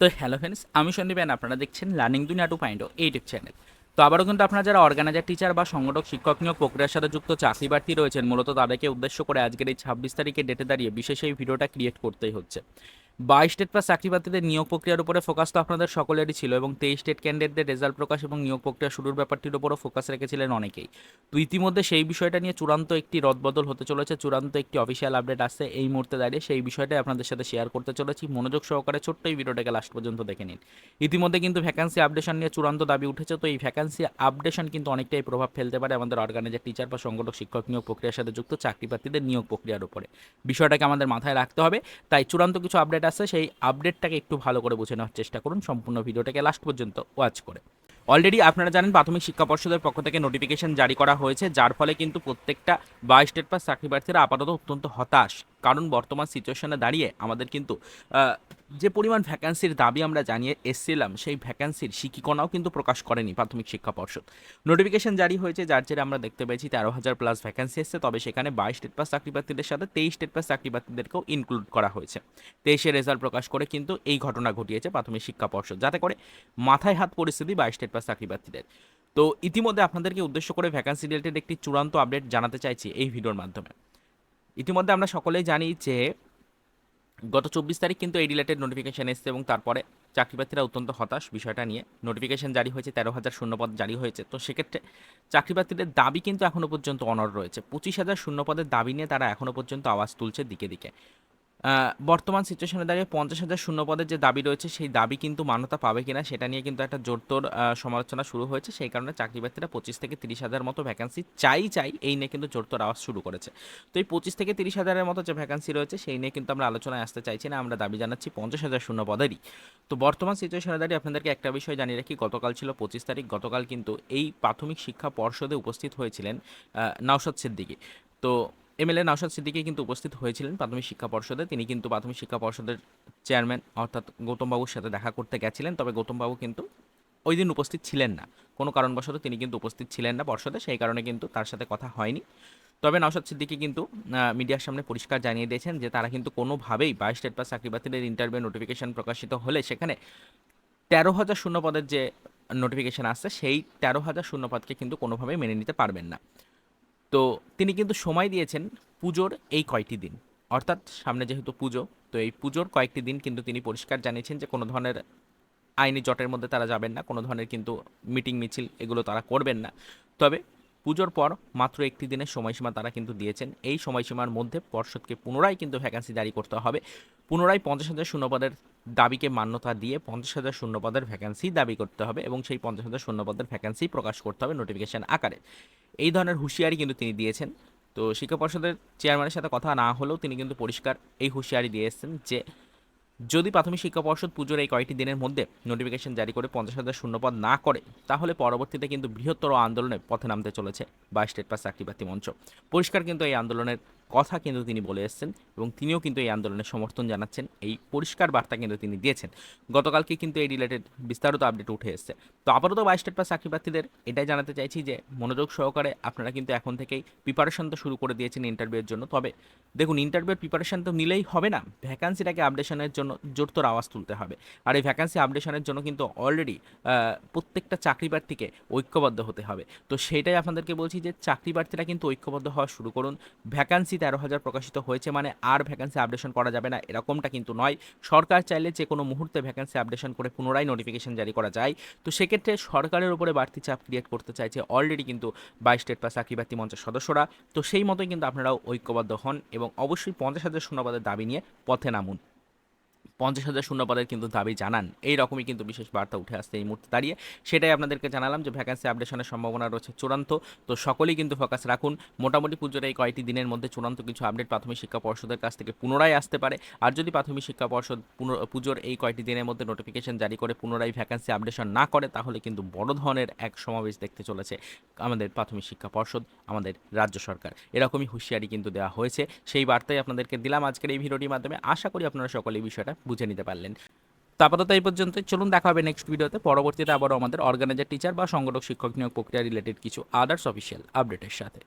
তো hello friends আমি সন্দীপ আপনারা দেখছেন লার্নিং দুনিয়া টু পয়েন্ট ইউটিউব চ্যানেল। তো আবারও কিন্তু আপনারা যারা অর্গানাইজার টিচার বা সংগঠক, শিক্ষক নিয়োগ প্রক্রিয়ার সাথে যুক্ত চাকরি প্রার্থী রয়েছেন, মূলত তাদেরকে উদ্দেশ্য করে আজকের এই ছাব্বিশ তারিখে ডেটে দাঁড়িয়ে বিশেষ এই ভিডিওটা ক্রিয়েট করতেই হচ্ছে। বাইশ স্টেট প্লাস চাকরি প্রার্থীদের নিয়োগ প্রক্রিয়ার উপরে ফোকাস তো আপনাদের সকলেরই ছিল এবং তেইশ স্টেট ক্যান্ডিডেটদের রেজাল্ট প্রকাশ এবং নিয়োগ প্রক্রিয়া শুরুর ব্যাপারটির উপরও ফোকাস রেখেছিলেন অনেকেই। তো ইতিমধ্যে সেই বিষয়টা নিয়ে চূড়ান্ত একটি রদবদল হতে চলেছে, চূড়ান্ত একটি অফিসিয়াল আপডেট আসছে এই মুহূর্তে দাঁড়িয়ে। সেই বিষয়টাই আপনাদের সাথে শেয়ার করতে চলেছি। মনোযোগ সহকারে ছোট্ট এই ভিডিওটাকে লাস্ট পর্যন্ত দেখে নিন। ইতিমধ্যে কিন্তু ভ্যাকান্সি আপডেশন নিয়ে চূড়ান্ত দাবি উঠেছে, তো এই ভ্যাকান্সি আপডেশন কিন্তু অনেকটাই প্রভাব ফেলতে পারে আমাদের অর্গানাইজার টিচার বা সংগঠক, শিক্ষক নিয়োগ প্রক্রিয়ার সাথে যুক্ত, চাকরি প্রার্থীদের নিয়োগ প্রক্রিয়ার উপরে। বিষয়টাকে আমাদের মাথায় রাখতে হবে। তাই চূড়ান্ত কিছু আপডেট আছে, সেই আপডেটটাকে একটু ভালো করে বুঝে নেওয়ার চেষ্টা করুন। সম্পূর্ণ ভিডিওটাকে লাস্ট পর্যন্ত ওয়াচ করে। অলরেডি আপনারা জানেন, প্রাথমিক শিক্ষা পর্ষদের পক্ষ থেকে নোটিফিকেশন জারি করা হয়েছে, যার ফলে কিন্তু প্রত্যেকটা বাই স্টেট পাস চাকরি প্রার্থীরা আপাতত অত্যন্ত হতাশ। কারণ বর্তমান সিচুয়েশনে দাঁড়িয়ে আমাদের কিন্তু যে পরিমাণ ভ্যাকান্সির দাবি আমরা জানিয়ে এসছিলাম, সেই ভ্যাকান্সির শিক্ষিকনাও কিন্তু প্রকাশ করেনি প্রাথমিক শিক্ষা পর্ষদ। নোটিফিকেশন জারি হয়েছে, যার জেরে আমরা দেখতে পেয়েছি তেরো হাজার প্লাস ভ্যাকান্সি এসছে, তবে সেখানে বাইশ স্টেট পাস চাকরি প্রার্থীদের সাথে তেইশ স্টেট পাস চাকরি প্রার্থীদেরকেও ইনক্লুড করা হয়েছে। তেইশে রেজাল্ট প্রকাশ করে কিন্তু এই ঘটনা ঘটিয়েছে প্রাথমিক শিক্ষা পর্ষদ, যাতে করে মাথায় হাত পরিস্থিতি বাইশ স্টেট পাস চাকরি প্রার্থীদের। তো ইতিমধ্যে আপনাদেরকে উদ্দেশ্য করে ভ্যাকান্সি রিলেটেড একটি চূড়ান্ত আপডেট জানাতে চাইছি এই ভিডিওর মাধ্যমে। ইতিমধ্যে আমরা সকলেই জানি যে গত চব্বিশ তারিখ কিন্তু এই রিলেটেড নোটিফিকেশন এসছে এবং তারপরে চাকরি প্রার্থীরা অত্যন্ত হতাশ বিষয়টা নিয়ে। নোটিফিকেশান জারি হয়েছে, তেরো হাজার শূন্যপদ জারি হয়েছে। তো সেক্ষেত্রে চাকরি প্রার্থীদের দাবি কিন্তু এখনও পর্যন্ত অনর রয়েছে। পঁচিশ হাজার শূন্যপদের দাবি নিয়ে তারা এখনও পর্যন্ত আওয়াজ তুলছে দিকে দিকে। বর্তমান সিচুয়েশনে দাঁড়িয়ে পঞ্চাশ হাজার শূন্য পদের যে দাবি রয়েছে, সেই দাবি কিন্তু মান্যতা পাবে কিনা সেটা নিয়ে কিন্তু একটা জোরতোর সমালোচনা শুরু হয়েছে। সেই কারণে চাকরি প্রার্থীরা পঁচিশ থেকে তিরিশ হাজার মতো ভ্যাকান্সি চাই চাই এই নিয়ে কিন্তু জোরতোর আওয়াজ শুরু করেছে। তো এই পঁচিশ থেকে তিরিশ হাজারের মতো যে ভ্যাকান্সি রয়েছে, সেই নিয়ে কিন্তু আমরা আলোচনায় আসতে চাইছি না, আমরা দাবি জানাচ্ছি পঞ্চাশ হাজার শূন্য পদেরই। তো বর্তমান সিচুয়েশনে দাঁড়িয়ে আপনাদেরকে একটা বিষয় জানিয়ে রাখি, গতকাল ছিল পঁচিশ তারিখ, গতকাল কিন্তু এই প্রাথমিক শিক্ষা পর্ষদে উপস্থিত হয়েছিলেন নওশাদ সিদ্দিকী। তো এমএলএ নওশাদ সিদ্দিকী কিন্তু উপস্থিত হয়েছিলেন প্রাথমিক শিক্ষা পর্ষদে। তিনি কিন্তু প্রাথমিক শিক্ষা পর্ষদের চেয়ারম্যান, অর্থাৎ গৌতমবাবুর সাথে দেখা করতে গেছিলেন। তবে গৌতমবাবু কিন্তু ওই দিন উপস্থিত ছিলেন না। কোনো কারণবশত তিনি কিন্তু উপস্থিত ছিলেন না পর্ষদে, সেই কারণে কিন্তু তার সাথে কথা হয়নি। তবে নওশাদ সিদ্দিকী কিন্তু মিডিয়ার সামনে পরিষ্কার জানিয়ে দিয়েছেন যে তারা কিন্তু কোনোভাবেই বাইশ স্টেট পাস চাকরি প্রার্থীদের ইন্টারভিউ নোটিফিকেশন প্রকাশিত হলে সেখানে তেরো হাজার শূন্য পদের যে নোটিফিকেশন আসছে, সেই তেরো হাজার শূন্য পদকে কিন্তু কোনোভাবেই মেনে নিতে পারবেন না। তো তিনি কিন্তু সময় দিয়েছেন পুজোর এই কয়টি দিন। অর্থাৎ সামনে যেহেতু পুজো, তো এই পুজোর কয়েকটি দিন কিন্তু তিনি পরিষ্কার জানিয়েছেন যে কোনো ধরনের আইনি জটের মধ্যে তারা যাবেন না, কোনো ধরনের কিন্তু মিটিং মিছিল এগুলো তারা করবেন না। তবে পুজোর পর মাত্র একটি দিনের সময়সীমা তারা কিন্তু দিয়েছেন। এই সময়সীমার মধ্যে পর্ষদকে পুনরায় কিন্তু ভ্যাকান্সি জারি করতে হবে। পুনরায় পঞ্চাশ হাজার শূন্যপদের দাবিকে মান্যতা দিয়ে পঞ্চাশ হাজার শূন্যপদের ভ্যাকান্সি দাবি করতে হবে এবং সেই পঞ্চাশ হাজার শূন্যপদের ভ্যাকান্সি প্রকাশ করতে হবে নোটিফিকেশন আকারে। এই ধরনের হুঁশিয়ারি কিন্তু তিনি দিয়েছেন। তো শিক্ষা পর্ষদের চেয়ারম্যানের সাথে কথা না হলেও তিনি কিন্তু পরিষ্কার এই হুঁশিয়ারি দিয়ে এসেছেন যে, যদি প্রাথমিক শিক্ষা পর্ষদ পুজোর এই কয়েকটি দিনের মধ্যে নোটিফিকেশন জারি করে পঞ্চাশ হাজার শূন্যপদ না করে, তাহলে পরবর্তীতে কিন্তু বৃহত্তর আন্দোলনে পথে নামতে চলেছে বা স্টেট পাস চাকরি প্রার্থী মঞ্চ। পরিষ্কার কিন্তু এই আন্দোলনের কথা কিন্তু তিনি বলে এসেছেন এবং তিনিও কিন্তু এই আন্দোলনের সমর্থন জানাচ্ছেন। এই পরিষ্কার বার্তা কিন্তু তিনি দিয়েছেন। গতকালকে কিন্তু এই রিলেটেড বিস্তারিত আপডেট উঠে এসেছে। তো আপাতত বাইশ স্টেট পাস চাকরি প্রার্থীদের এটাই জানাতে চাইছি যে, মনোযোগ সহকারে আপনারা কিন্তু এখন থেকেই প্রিপারেশন তো শুরু করে দিয়েছেন ইন্টারভিউয়ের জন্য। তবে দেখুন ইন্টারভিউয়ের প্রিপারেশন তো নিলেই হবে না। ভ্যাকান্সিটাকে আপডেশনের জন্য জোরতোর আওয়াজ তুলতে হবে। আর এই ভ্যাকান্সি আপডেশনের জন্য কিন্তু অলরেডি প্রত্যেকটা চাকরি প্রার্থীকে ঐক্যবদ্ধ হতে হবে। তো সেইটাই আপনাদেরকে বলছি যে চাকরি প্রার্থীরা কিন্তু ঐক্যবদ্ধ হওয়া শুরু করুন। ভ্যাকান্সি তেরো হাজার প্রকাশিত হয়েছে মানে আর ভ্যাকেন্সি আপডেশন করা যাবে না, এরকমটা কিন্তু নয়। সরকার চাইলে যে কোনো মুহূর্তে ভ্যাকেন্সি আপডেশন করে পুনরায় নোটিফিকেশন জারি করা যায়। তো সেক্ষেত্রে সরকারের উপরে বাড়তি চাপ ক্রিয়েট করতে চাইছে অলরেডি কিন্তু বাইশ স্টেট পাস চাকরি মঞ্চের সদস্যরা। তো সেই মতোই কিন্তু আপনারাও ঐক্যবদ্ধ হন এবং অবশ্যই পঞ্চাশ হাজার শূন্যপদের দাবি নিয়ে পথে নামুন। পঞ্চাশ হাজার শূন্যপদের কিন্তু দাবি জানান। এই রকমই কিন্তু বিশেষ বার্তা উঠে আসছে এই মুহূর্তে দাঁড়িয়ে। সেটাই আপনাদেরকে জানালাম যে ভ্যাকান্সি আপডেশনের সম্ভাবনা রয়েছে চূড়ান্ত। তো সকলেই কিন্তু ফোকাস রাখুন। মোটামুটি পুজোর এই কয়েকটি দিনের মধ্যে চূড়ান্ত কিছু আপডেট প্রাথমিক শিক্ষা পর্ষদের কাছ থেকে পুনরায় আসতে পারে। আর যদি প্রাথমিক শিক্ষা পর্ষদ পুজোর এই কয়েকটি দিনের মধ্যে নোটিফিকেশন জারি করে পুনরায় ভ্যাকান্সি আপডেশন না করে, তাহলে কিন্তু বড় ধরনের এক সমাবেশ দেখতে চলেছে আমাদের প্রাথমিক শিক্ষা পর্ষদ, আমাদের রাজ্য সরকার। এরকমই হুঁশিয়ারি কিন্তু দেওয়া হয়েছে। সেই বার্তাই আপনাদেরকে দিলাম আজকের এই ভিডিওটির মাধ্যমে। আশা করি আপনারা সকলে এই বিষয়টা বুঝে নিতে পারলেন। তো আপাতত এই পর্যন্ত চলুন দেখা হবে নেক্সট ভিডিওতে পরবর্তীতে আবারও আমাদের অর্গানাইজার টিচার বা সংগঠক, শিক্ষক নিয়োগ প্রক্রিয়া রিলেটেড কিছু আদার্স অফিসিয়াল আপডেটের সাথে।